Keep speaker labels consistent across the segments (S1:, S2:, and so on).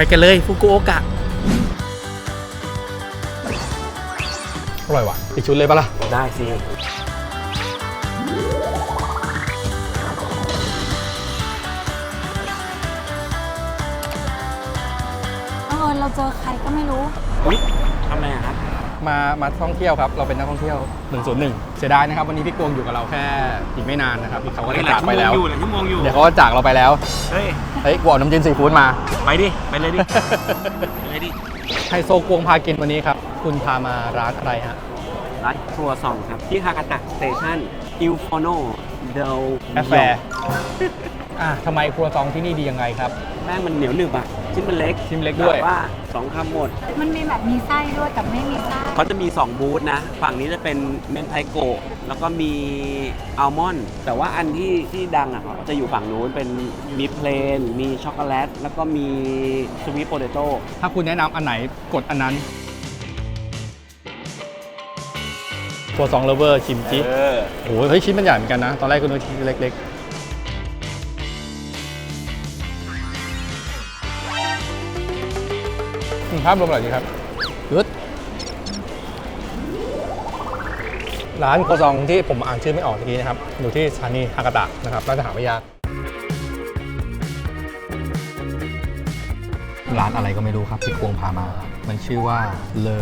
S1: ไปกันเลยฟุกุโอกะ อร่อยว่ะอีกชุดเลยปะล่ะ
S2: ได้สิ
S3: เออเราเจอใครก็ไม่รู้
S2: อุ๊ยทำไมอะครับ
S1: มามาท่องเที่ยวครับ เราเป็นนักท่องเที่ยว 101 เสียดายนะครับ วันนี้พี่กวงอยู่กับเราแค่อีกไม่นานนะครับอีกเขาก็จะจากไปแล้ว
S2: อยู่หลายชั่วโมงอยู่
S1: เดี๋ยวเขาก็จากเราไปแล้ว
S2: เฮ้ย
S1: เฮ้ยกวงน้ำจิ้มซีฟู้ดมา
S2: ไปดิ ไปเลยดิ ไปเลยดิ
S1: ไฮโซกวงพากินวันนี้ครับ คุณพามาร้านอะไรฮะ
S2: ร้านครัวซองครับที่ฮากาตะสเตชันอิลฟโนเดล
S1: กาแฟอะทำไมครัวซองที่นี่ดียังไงครับ
S2: แป้งมันเหนียวหนึบอะ ชิ้นมันเล็ก
S1: ชิ้นเล็กด้วย
S2: แต่ว่าสองคำหมด
S3: มันมีแบบมีไส้ด้วยกับไม่มีไส้
S2: เขาจะมี 2 บูธนะ ฝั่งนี้จะเป็นเมนไทโกะแล้วก็มีอัลมอนด์แต่ว่าอันที่ที่ดังอะจะอยู่ฝั่งนู้นเป็นมีเพลน มีช็อกโกแลต แล้วก็มีสวีทโปเตโต้
S1: ถ้าคุณแนะนำอันไหนกดอันนั้นครัวซองเลเวอร์ชิมจิ
S2: เออ
S1: โอ้โหเฮ้ยชิ้นมันใหญ่เหมือนกันนะ ตอนแรกก็นึกว่าชิ้นเล็ก ภาพรวมอร่อยดีครับยุดร้านโคซองที่ผมอ่านชื่อไม่ออกเมื่อกี้นะครับ อยู่ที่สถานีฮากาตะนะครับน่าจะหาไม่ยาก ร้านอะไรก็ไม่รู้ครับพี่กวงพามา มันชื่อว่าเลอ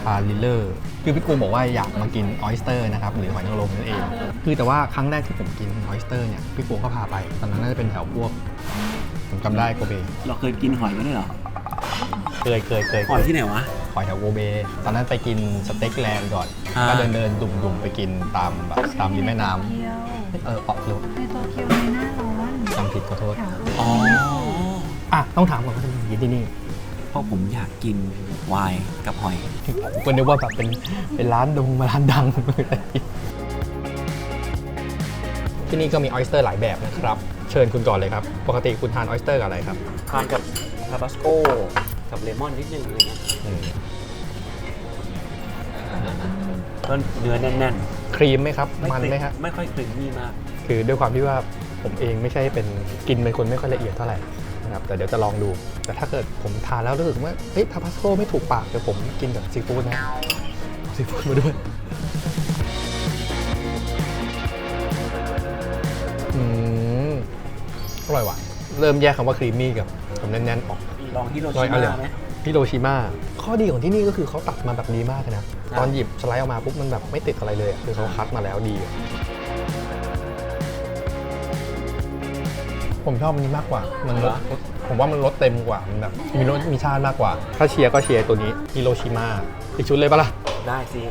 S1: คาลิเลอร์คือพี่กวงบอกว่าอยากมากินออ s สเตอร์นะครับ หรือหอยนางรมนั่นเอง คือแต่ว่าครั้งแรกที่ผมกินออ s สเตอร์เนี่ยพี่กวงก็พาไป ตอนนั้นน่าจะเป็นแถวพวก ผมจำได้โกเบ
S2: เราเคยกินหอยกันด้วยเหรอ
S1: เคยเคยเคย
S2: หอยที่ไหนวะ
S1: หอยแถวโกเบ ตอนนั้นไปกินสเต็กแลนด์ก่อน
S2: อ่า
S1: ก็เดินเดินดุ่มๆไปกินตามแบบตามริมแม่น้
S3: เที่ยวำ
S1: เออออกเร็ว
S3: ในโตเกียวในหน้าร้อน
S1: จำผิดขอโทษ
S3: แถว
S2: อ๋อ
S1: อะต้องถามก่อนว่าทำไมถึงกินที่นี่
S2: เพราะผมอยากกินไวน์กับหอย
S1: ผมก็นึกว่าแบบเป็นเป็นร้านดงมาร้านดัง ที่นี่ก็มีออ s สเตอร์หลายแบบนะครับ เชิญคุณก่อนเลยครับ ปกติคุณทานออ s สเตอร์กับอะไรครับ
S2: ทานกับทาบาสโก กับเลมอนนิดนึงอะไรเงี้ยก็เนื้อแน่น
S1: ครีมไหมครับ
S2: ๆ
S1: มันไหมครับ
S2: ไม่ค่อยครีมมี่มาก
S1: คือด้วยความที่ว่าผมเองไม่ใช่เป็นกินเป็นคนไม่ค่อยละเอียดเท่าไหร่นะครับแต่เดี๋ยวจะลองดู แต่ถ้าเกิดผมทานแล้วรู้สึกว่าเฮ้ยทาพาสโกไม่ถูกปากเดี๋ยวผมกินแบบซีฟู้ดนะซีฟู้ดมาด้วยอืมอร่อยว่ะ เริ่มแยกคำว่าครีมมี่กับกับแน่นๆออก
S2: ลองฮิโร
S1: ลอ
S2: ชิ
S1: ยเอาเลย
S2: มาไหม
S1: ฮิโรชิมาข้อดีของที่นี่ก็คือเขาตัดมาแบบดีมากเลยนะ ตอนหยิบสไลด์ออกมาปุ๊บมันแบบไม่ติดอะไรเลยอะคือเขาคัดมาแล้วดีอะผมชอบอันนี้มากกว่า มันรสผมว่ามันรสเต็มกว่า มันแบบมีรสมีชาติมากกว่า ถ้าเชียร์ก็เชียร์ตัวนี้ฮิโรชิมาอีกชุดเลยปะล่ะ
S2: ได้สิ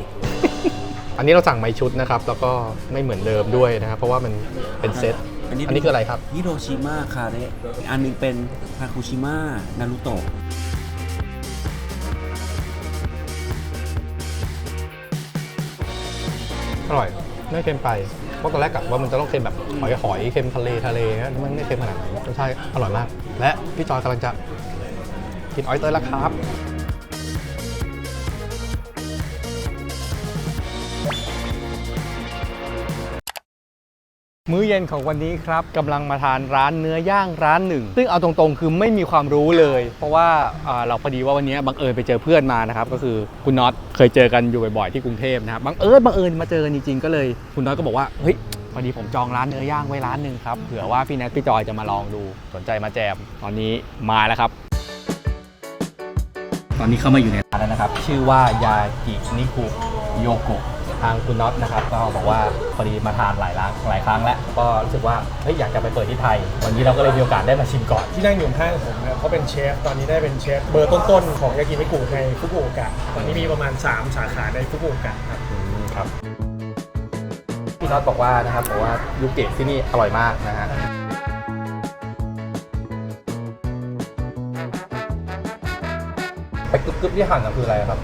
S1: อันนี้เราสั่งไม้ชุดนะครับ แล้วก็ไม่เหมือนเดิมด้วยนะครับ เพราะว่ามันเป็นเซต อันนี้คืออะไรครับ
S2: ฮิโรชิมาคาเระอีกอันหนึงเป็นทาคุชิมะนารุโตะ
S1: อร่อย ไม่เค็มไป เพราะตอนแรกกะว่ามันจะต้องเค็มแบบหอยหอยเค็มทะเลทะเลนะมันไม่เค็มขนาดนั้นรสชาติอร่อยมาก และพี่จอยกำลังจะกินออยสเตอร์แล้วครับ มื้อเย็นของวันนี้ครับกำลังมาทานร้านเนื้อย่างร้านหนึ่ง ซึ่งเอาตรงๆ คือไม่มีความรู้เลย เพราะว่าอ่าเราพอดีว่าวันนี้บังเอิญไปเจอเพื่อนมานะครับ ก็คือคุณน็อตเคยเจอกันอยู่บ่อยๆที่กรุงเทพนะครับบังเอิญบังเอิญมาเจอกันจริงๆก็เลย คุณน็อตก็บอกว่าเฮ้ยพอดีผมจองร้านเนื้อย่างไว้ร้านหนึ่งครับเผื่อว่าพี่แนทพี่จอยจะมาลองดูสนใจมาแจมตอนนี้มาแล้วครับ ตอนนี้เข้ามาอยู่ในร้านแล้วนะครับ ชื่อว่ายากินิคุโยโกะ ทางคุณน็อตนะครับก็บอกว่าพอดีมาทานหลายร้านหลายครั้งแล้วก็รู้สึกว่าเฮ้ยอยากจะไปเปิดที่ไทย วันนี้เราก็เลยมีโอกาสได้มาชิมก่อน
S4: ที่นั่งอยู่ข้างผมเนี่ยเขาเป็นเชฟ ตอนนี้ได้เป็นเชฟเบอร์ต้นๆ ของยากินิกุในฟุกุโอกะตอนนี้มีประมาณ 3 สาขาในฟุกุโอกะครับ
S1: ครับพี่น็อตบอกว่านะครับบอกว่ายูเกะที่นี่อร่อยมากนะฮะไปกึบๆที่หั่นนะคืออะไรครับ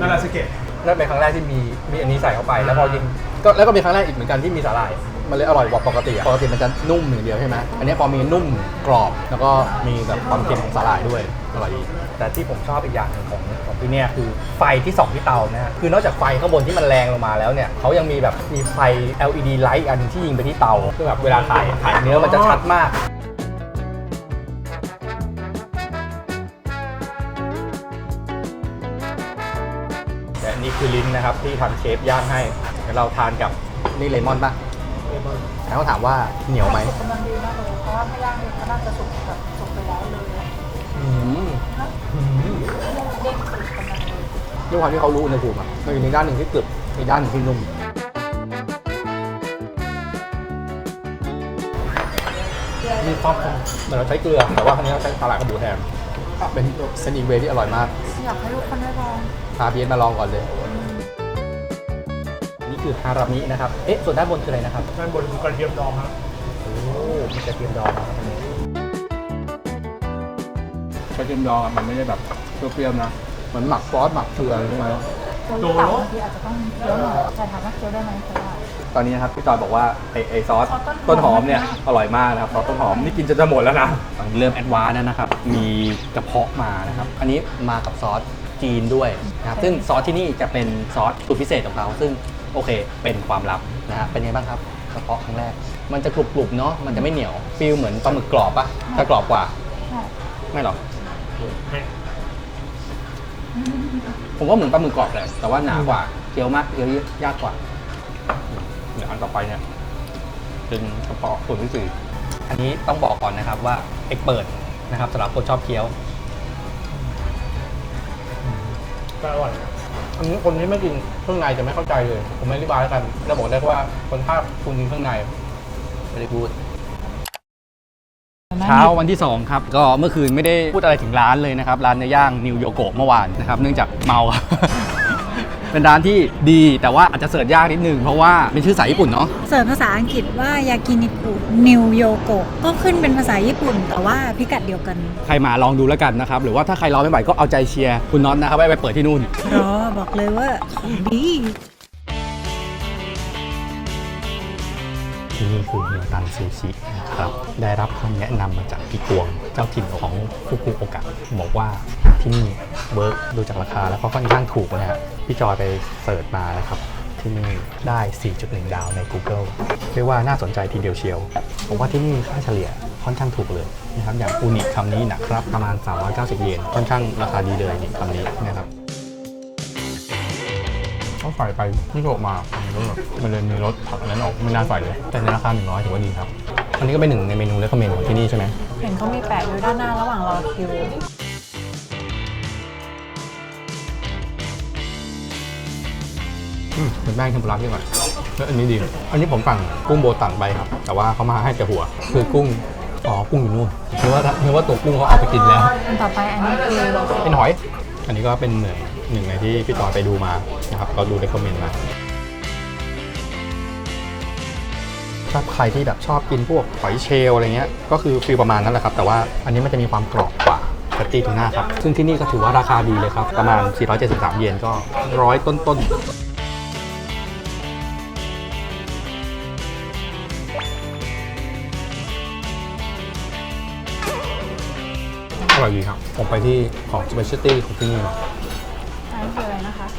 S4: นาราสเกะ
S1: นั่นเป็นครั้งแรกที่มีมีอันนี้ใส่เข้าไป แล้วพอยิงก็แล้วก็เป็นครั้งแรกอีกเหมือนกันที่มีสาหร่าย มันเลยอร่อยกว่าปกติอะปกติมันจะนุ่มอย่างเดียวใช่ไหมอันนี้พอมีนุ่มกรอบแล้วก็มีแบบความเค็มของสาหร่ายด้วยอร่อยดี แต่ที่ผมชอบอีกอย่างหนึ่งของของที่เนี่ยคือไฟที่ส่องที่เตานะฮะคือนอกจากไฟข้างบนที่มันแรงลงมาแล้วเนี่ยเขายังมีแบบมีไฟ LED ไลท์อันที่ยิงไปที่เตาคือแบบเวลาถ่ายถ่ายเนื้อมันจะชัดมาก คือลิ้นนะครับ ที่ทางเชฟย่างให้เดี๋ยวเราทานกับนี่เลมอนป่ะ
S4: เลมอน
S1: แล้วก็ถามว่าเหนียวไหม
S3: กำลังดีมากเลยเพราะว่าไม่ย่างเองก็น่าจะสุกแบบสุกไปแล้วเลย
S1: อืมอืม
S3: เด้งสุกกำลังดี
S1: ด้วยความที่เขารู้อุณหภูมิอะมันมีด้านหนึ่งที่กรึบมีด้านหนึ่งที่นุ่มมีความเหมือนเราใช้เกลือ แต่ว่าครั้งนี้เราใช้สาหร่ายกระดูแทนเป็นเป็นอีกเวย์ที่อร่อยมาก
S3: อยากให้ทุกคนได้ลอง
S1: พาเบียนมาลองก่อนเลยนี่ คือฮารามินะครับ เอ๊ะ ส่วนด้านบนคืออะไรนะครับ
S4: ด้านบนคือกระเทียมดองครับ
S1: โอ้มีกระเทียมดองนะครับอันนี้กระเทียมดองอะมันไม่ได้แบบเปรี้ยวๆนะเหมือนหมักซอสหมักเกลือใช่ไหม
S3: โดนเต่าบางทีอาจจะต้องเคี้ยวหน่อยแต่ถามว่าเคี้ยวได้ไหมเพราะว่า
S1: ตอนนี้นะครับพี่จอยบอกว่าไอไอซอส
S3: ซอสต้
S1: ต้น
S3: น
S1: ห
S3: ห
S1: อ
S3: อ
S1: ม
S3: ม
S1: เนี่ย
S3: มาก
S1: อร่อยมากนะครับซอสต้นหอมนี่กินจนจะหมดแล้วนะเริ่มแอดวานซ์แล้วนะครับ มีกระเพาะมานะครับ อันนี้มากับซอสจีนด้วยนะครับซึ่งซอสที่นี่จะเป็นซอสสูตรพิเศษของเขาซึ่ง โอเค เป็นความลับนะฮะเป็นไงบ้างครับกระเพาะครั้งแรก มันจะกรุบๆเนาะมันจะไม่เหนียวฟีลเหมือนปลาหมึกกรอบปะจะกรอบกว่า
S3: ใช่
S1: ไม่หรอก
S4: ให้
S1: ผมว่าเหมือนปลาหมึกกรอบแหละแต่ว่าหนากว่าเคี้ยวมากเคี้ยวยากกว่า เดี๋ยวอันต่อไปเนี่ยเป็นกระเพาะส่วนที่สี่อันนี้ต้องบอกก่อนนะครับว่าเอกเปิดนะครับสำหรับคนชอบเคี้ยว
S4: ก็อร่อยนะ
S1: อันนี้คนที่ไม่กินเครื่องในจะไม่เข้าใจเลย ผมไม่อธิบายแล้วกันจะบอกได้ว่าคนถ้าคุณกินเครื่องในไม่ได้พูด เช้าวันที่ 2 ครับ ก็เมื่อคืนไม่ได้พูดอะไรถึงร้านเลยนะครับ ร้านเนื้อย่างนิวโยโกะเมื่อวานนะครับ เนื่องจากเมา เป็นร้านที่ดีแต่ว่าอาจจะเสิร์ชยากนิดนึงเพราะว่าเป็นชื่อสายญี่ปุ่นเนาะ
S3: เสิร์ชภาษาอังกฤษว่ายากินิคุนิวโยโกะก็ขึ้นเป็นภาษาญี่ปุ่น แต่ว่าพิกัดเดียวกัน
S1: ใครมาลองดูแล้วกันนะครับ หรือว่าถ้าใครรอไม่ไหวก็เอาใจเชียร์คุณน็อตนะครับไว้ไปเปิดที่นู่น
S3: รอบอกเลยว่าของดี
S1: ที่นี่คือเฮียตันซูชินะครับได้รับคำแนะนำมาจากพี่กวง เจ้าถิ่นของฟุกุโอกะบอกว่าที่นี่เวิร์กดูจากราคาแล้วก็ค่อนข้างถูกนะฮะพี่จอยไปเสิร์ชมานะครับที่นี่ได้ 4.1 ดาวใน Google เรียกว่าน่าสนใจทีเดียวเชียว ผมว่าที่นี่ค่าเฉลี่ยค่อนข้างถูกเลยนะครับอย่างอูนิคำนี้นะครับประมาณ 390 เยนค่อนข้างราคาดีเลยนี่คำนี้นะครับ ใส่ไปที่โกมามันก็แบบมันเลยมีรสผักนั้นออกไม่น่าใส่เลย แต่ในราคา100ถือว่าดีครับ อันนี้ก็เป็นหนึ่งในเมนูและคอมเมนต์ของที่นี่ใช่ไหม
S3: เห็นเขามีแปะอยู่ด้านหน้าระหว่างรอคิว
S1: อืมเป็นแป้งเทมปุระที่อร่อยแล้วอันนี้ดี อันนี้ผมสั่งกุ้งโบตันไปครับ แต่ว่าเขามาให้แต่หัว คือกุ้ง อ๋อ กุ้งอยู่นู่นนึกว่านึกว่าตัวกุ้งเขาเอาไปกินแล้ว
S3: อันต่อไปอันนี้คือ
S1: เป็นหอย อันนี้ก็เป็นหนึ่ง หนึ่งในที่พี่จอยไปดูมานะครับก็ดูในคอมเมนต์มาถ้าใครที่แบบชอบกินพวกหอยเชลอะไรเงี้ยก็คือฟีลประมาณนั้นแหละครับ แต่ว่าอันนี้มันจะมีความกรอบกว่าแพตตี้ทูน่าครับ ซึ่งที่นี่ก็ถือว่าราคาดีเลยครับ ประมาณ 473 เยนก็ร้อยต้นๆอร่อยดีครับ ผมไปที่ของ specialty ของที่นี่มา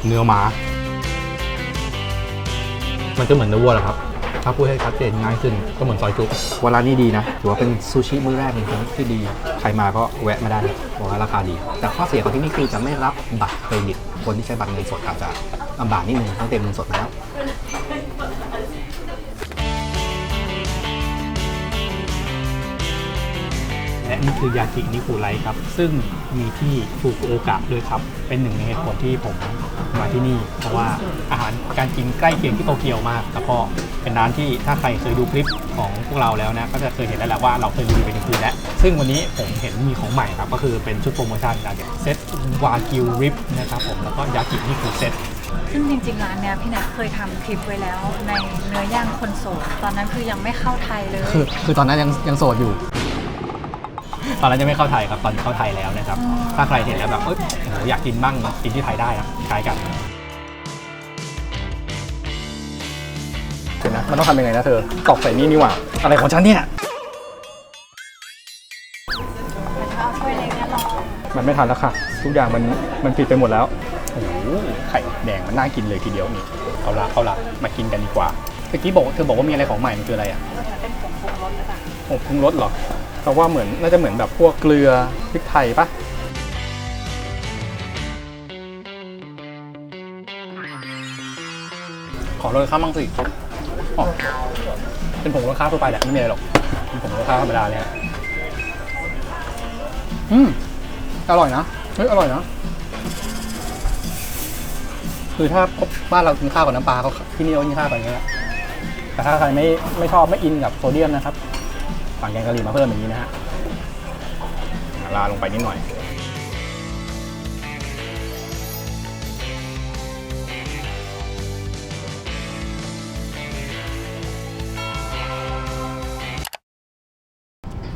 S1: เนื้อม้า มันก็เหมือนเนื้อวัวแหละครับ ถ้าพูดให้ชัดเจนง่ายขึ้นก็เหมือนซอยจุว่าร้านนี้ดีนะ ถือว่าเป็นซูชิมื้อแรกเป็นที่ดี ใครมาก็แวะมาได้ครับบอกว่าราคาดี แต่ข้อเสียของที่นี่คือจะไม่รับบัตรเครดิต คนที่ใช้บัตรเงินสดอาจจะลำบากนิดนึงต้องเต็มเงินสดมาแล้ว และนี่คือยากินิคุไรครับ ซึ่งมีที่ฟุกุโอกะด้วยครับ เป็นหนึ่งในเหตุผลที่ผมมาที่นี่ เพราะว่าอาหารการกินใกล้เคียงที่โตเกียวมาก แล้วก็เป็นร้านที่ถ้าใครเคยดูคลิปของพวกเราแล้วนะ ก็จะเคยเห็นแล้วแหละว่าเราเคยรีวิวไปในคืนแล้ว ซึ่งวันนี้ผมเห็นมีของใหม่ครับ ก็คือเป็นชุดโปรโมชั่นนะเซตวากิวริปนะครับผม แล้วก็ยากินิคุเซต
S3: ซึ่งจริงๆร้านเนี้ยพี่นัทเคยทำคลิปไว้แล้วในเนื้อย่างคนโสด ตอนนั้นคือยังไม่เข้าไทยเลย
S1: คือคือตอนนั้นยังยังโสดอยู่ ตอนนั้นยังไม่เข้าไทยครับตอนนี้เข้าไทยแล้วนะครับ
S3: อืม
S1: ถ้าใครเห็นแล้วแบบเอ้ยโหอยากกินบ้างกินที่ไทยได้นะคล้ายกันเดี๋ยวนะมันต้องทำยังไงนะเธอตอกใส่นี่นี่หว่าอะไรของฉันเนี่ย
S3: แต่ถ้าเอาถ้วยเล็กเนี่ยลอง
S1: มันไม่ทันแล้วค่ะ ทุกอย่างมันมันผิดไปหมดแล้วโอ้โหไข่แดงมันน่ากินเลยทีเดียวนี่เอาละเอาละมากินกันดีกว่าเมื่อกี้บอกเธอบอกว่ามีอะไรของใหม่มันคืออะไรอะ
S3: ก็จะเป็นผงปรุงรสหรือเปล่า
S1: ผงปรุงรสเหรอ เพราะว่าเหมือนน่าจะเหมือนแบบพวกเกลือพริกไทยปะขอโรยข้าวมังสิอ๋อเป็นผงโรยข้าวทั่วไปแหละไม่มีอะไรหรอกเป็นผงโรยข้าวธรรมดาเนี่ยอืมอร่อยนะเฮ้ยอร่อยนะคือถ้าบ้านเรากินข้าวกับน้ำปลาก็ที่นี่ก็กินข้าวกับอย่างเงี้ยแต่ถ้าใครไม่ไม่ชอบไม่อินกับโซเดียมนะครับ สั่งแกงกะหรี่มาเพิ่มอย่างนี้นะฮะลาลงไปนิดหน่อย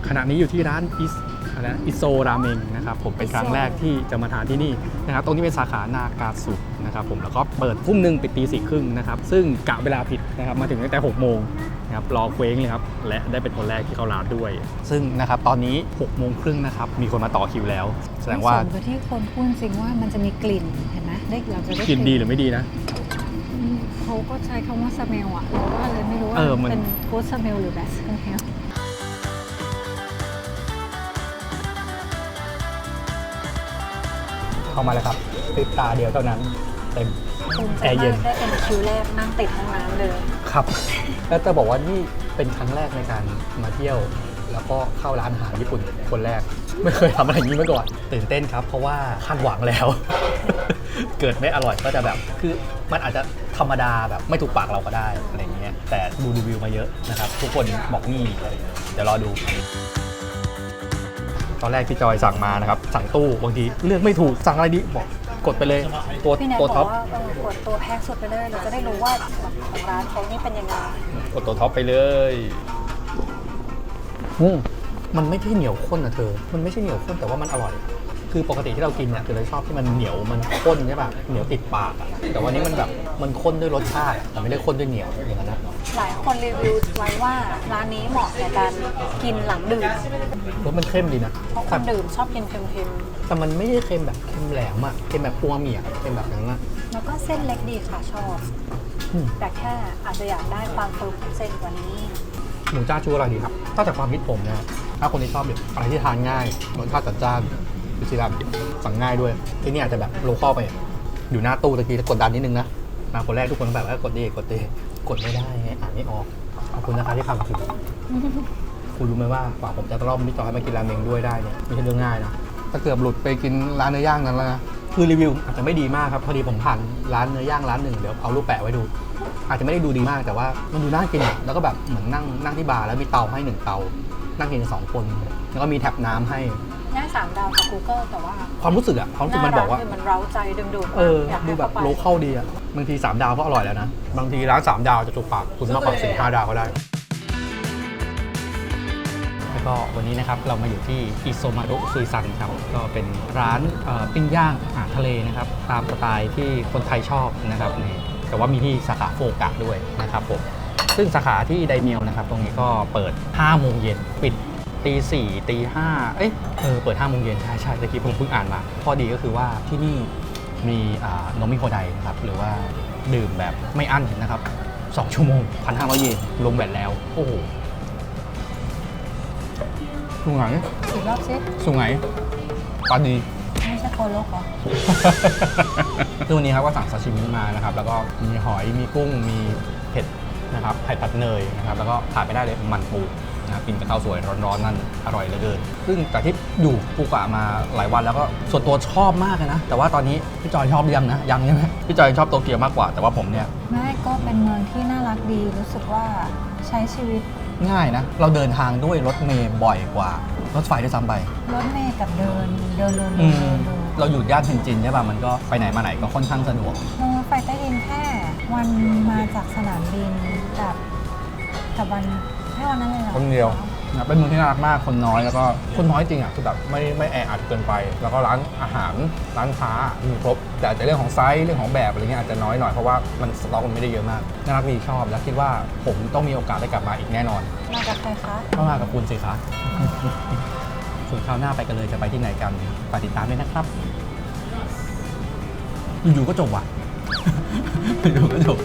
S1: ขณะนี้อยู่ที่ร้านอิส อะไรนะอิโซราเมงนะครับผมเป็นครั้งแรกที่จะมาทานที่นี่นะครับตรงนี้เป็นสาขานากาสุนะครับผมแล้วก็เปิดทุ่มหนึ่งปิดตีสี่ครึ่งนะครับซึ่งกะเวลาผิดนะครับมาถึงตั้งแต่6โมงนะครับรอเคว้งเลยครับและได้เป็นคนแรกที่เข้าร้านด้วย ซึ่งนะครับตอนนี้6โมงครึ่งนะครับมีคนมาต่อคิวแล้ว แสดงว่า
S3: สมกับที่คนพูดจริงว่ามันจะมีกลิ่นเห็นไหมได้เราจะได้
S1: กินดีหรือไม่ดีนะ
S3: อืมเขาก็ใช้คำว่าสเมลอะเราก็เลยไม่รู้ว่า
S1: เออมัน
S3: เป็น good smell หรือ bad smell
S1: เข้ามาแล้วครับติดตาเดียวเท่านั้นเต็ม
S3: ภูมิใจ
S1: แอร์เย็
S3: มาน กได้เป็นคิวแรกนั่งติดห้องน้ำเลย
S1: ครับ แล้วจะบอกว่านี่เป็นครั้งแรกในการมาเที่ยว แล้วก็เข้าร้านอาหารญี่ปุ่นคนแรก ไม่เคยทำอะไรอย่างนี้มาก่อน ตื่นเต้นครับ เพราะว่าคาดหวังแล้ว เกิดไม่อร่อยก็จะแบบ คือมันอาจจะธรรมดาแบบไม่ถูกปากเราก็ได้อะไรอย่างเงี้ยแต่ดูรีวิวมาเยอะนะครับ ทุกคนบอกนี่อะไรอย่างเงี้ยเดี๋ยวรอดู ตอนแรกพี่จอยสั่งมานะครับ สั่งตู้บางทีเลือกไม่ถูกสั่งอะไรดีบอกกดไปเลยตัว
S3: พี่แนท
S1: ตัว
S3: บ
S1: ท็
S3: อ
S1: อป
S3: กว่าเออกดตัวแพงสุดไปเลย เราจะได้รู้ว่าของร้านเขานี่เป็นยังไง
S1: กดตัวท็อปไปเลย อืม มันไม่ใช่เหนียวข้นนะเธอ มันไม่ใช่เหนียวข้นแต่ว่ามันอร่อย คือปกติที่เรากินเนี่ยคือเราชอบที่มันเหนียวมันข้นใช่ป่ะ เหนียวติดปากอะแต่วันนี้มันแบบมันข้นด้วยรสชาติอะแต่ไม่ได้ข้นด้วยเหนียวอย่างนั้นนะ
S3: หลายคนรีวิวไว้ว่าร้านนี้เหมาะในการกินหลังดื่ม
S1: รสมันเข้มดีนะ
S3: เพราะค
S1: แต่
S3: นดื่มชอบกินเค็ม
S1: แต่มันไม่ได้เค็มแบบเค็มแหลมอะเค็มแบบปัวเมียเค็มแบบนั้นอะ
S3: ๆ แล้วก็เส้นเล็กดีค่ะชอบ
S1: อืม
S3: แต่แค่อาจจะอยากได้ความเฟิร์มของเส้นกว่านี้
S1: หมูจ้าชูอร่อยดีครับถ้าจากความคิดผมนะ ถ้าคนที่ชอบแบบอะไรที่ทานง่ายรสชาติจัดจ้านพิซซ่าสั่งง่ายด้วย ที่นี่อาจจะแบบโลคอลไป อยู่หน้าตู้ตะกี้กดดันนิดนึงนะมาคนแรกทุกคนแบบว่ากดดีกดดีกดไม่ได้ไงอ่านไม่ออกขอบคุณนะคะที่ทำถึงคุณรู้ไหมว่ากว่าผมจะรอบมิจอยมากินราเมงด้วยได้เนี่ยไม่ใช่เรื่องง่ายนะถ้าเกือบหลุดไปกินร้านเนื้อย่างนั้นแล้วนะคือรีวิวอาจจะไม่ดีมากครับพอดีผมผ่านร้านเนื้อย่างร้านหนึ่งเดี๋ยวเอารูปแปะไว้ดู อาจจะไม่ได้ดูดีมากแต่ว่ามันดูน่ากินแล้วก็แบบเหมือนนั่งนั่งที่บาร์แล้วมีเตาให้หนึ่งเตา นั่งกินกันสองคน แล้วก็มีแท็บน้ำให้
S3: ได้สามดาวจาก Google แต่ว่า
S1: ความรู้สึกอะความรู้สึกมันบอกว่า
S3: หร้คือมันเร้าใจดึงดูด
S1: เออ
S3: อยาก
S1: ดู
S3: ให้
S1: แบบ
S3: เข้าไป
S1: โลเคอลดีอะบางที 3 ดาวก็อร่อยแล้วนะ บางทีร้าน 3 ดาวจะถูกปากคุณมากกว่าสี่ห้าดาวก็ได้ แล้วก็วันนี้นะครับเรามาอยู่ที่อิโซมารุซุยซันครับ ก็เป็นร้านเอ่อปิ้งย่างอาหารทะเลนะครับ ตามสไตล์ที่คนไทยชอบนะครับนี่แต่ว่ามีที่สาขาโฟกะด้วยนะครับผม ซึ่งสาขาที่ไดเมียวนะครับ ตรงนี้ก็เปิด 5 โมงเย็นปิดตีสี่ตีห้าเอ้ยเออเปิด5โมงเย็นใช่ใช่ตะกี้ผมเพิ่งอ่านมาข้อดีก็คือว่าที่นี่มีอ่านมมิโคไดนะครับ หรือว่าดื่มแบบไม่อั้นนะครับ 2 ชั่วโมง 1,500 เยนรวมแบตแล้ว โอ้โหสูงไหน
S3: อีกรอบสิ
S1: สูงไหนปลาดี
S3: ไม่ใช่โคโลกเหรอ
S1: ซึ่งวันนี้ครับก็สั่งซาชิมิมานะครับ แล้วก็มีหอยมีกุ้งมีเผ็ด นะครับไข่ผัดเนยนะครับแล้วก็ขาดไม่ได้เลยมันปูนะครับกินกับข้าวสวยร้อนๆนั่นอร่อยเหลือเกิน ซึ่งจากที่อยู่ฟูกะมาหลายวันแล้วก็ส่วนตัวชอบมากเลยนะ แต่ว่าตอนนี้พี่จอยชอบหรือยังนะยังใช่ไหมพี่จอยชอบโตเกียวมากกว่าแต่ว่าผมเนี่ย
S3: ไม่ก็เป็นเมืองที่น่ารักดีรู้สึกว่าใช้ชีวิต
S1: ง่ายนะ เราเดินทางด้วยรถเมย์บ่อยกว่ารถไฟด้วยซ้ำไป
S3: รถเมล์กับเดินเดินเดิน
S1: อื
S3: เดิน
S1: ม
S3: เดินเดิน
S1: เราอยู่ย่านเทนจินใช่ป่ะมันก็ไปไหนมาไหนก็ค่อนข้างสะดวก
S3: ลงรถไฟใต้ดินแค่วันมาจากสนามบิน กับกับวันแค่วันนั้นเลยเหรอ
S1: คนเดียวนะเป็นเมืองที่น่ารักมากคนน้อยแล้วก็คนน้อยจริงอะคือแบบไม่ไม่แออัดเกินไป แล้วก็ร้านอาหารร้านค้ามีครบ แต่อาจจะเรื่องของไซส์เรื่องของแบบอะไรเงี้ยอาจจะน้อยหน่อยเพราะว่ามันสต็อกมันไม่ได้เยอะมากน่ารักดีชอบ แล้วคิดว่าผมต้องมีโอกาสได้กลับมาอีกแน่นอน
S3: มากับใครคะ
S1: ก็มากับคุณสิคะส่วนคราวหน้าไปกันเลยจะไปที่ไหนกันฝากติดตามด้วยนะครับอยู่ๆก็จบว่ะอยู่ๆก็จบ